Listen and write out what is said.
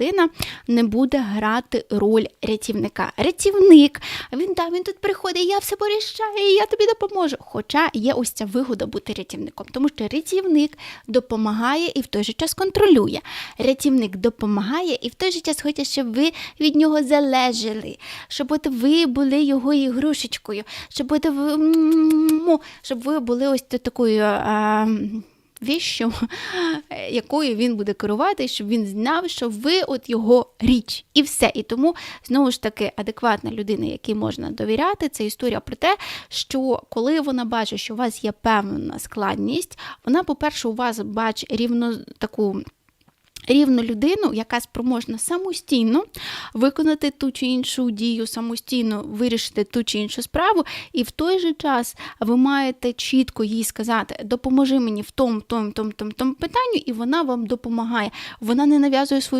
людина не буде грати роль рятівника. Рятівник, він да, він тут приходить, я все порішаю, я тобі допоможу. Хоча є ось ця вигода бути рятівником, тому що рятівник допомагає і в той же час контролює. Рятівник допомагає і в той же час хоче, щоб ви від нього залежали, щоб от ви були його ігрушечкою, щоб от ви, щоб ви були ось такою. А, віщу, якою він буде керувати, щоб він знав, що ви от його річ, і все. І тому знову ж таки адекватна людина, якій можна довіряти, це історія про те, що коли вона бачить, що у вас є певна складність, вона, по-перше, у вас бачить рівно таку. Рівну людину, яка спроможна самостійно виконати ту чи іншу дію, самостійно вирішити ту чи іншу справу, і в той же час ви маєте чітко їй сказати: допоможи мені в тому, тому, тому, тому, тому питанню, і вона вам допомагає. Вона не нав'язує свою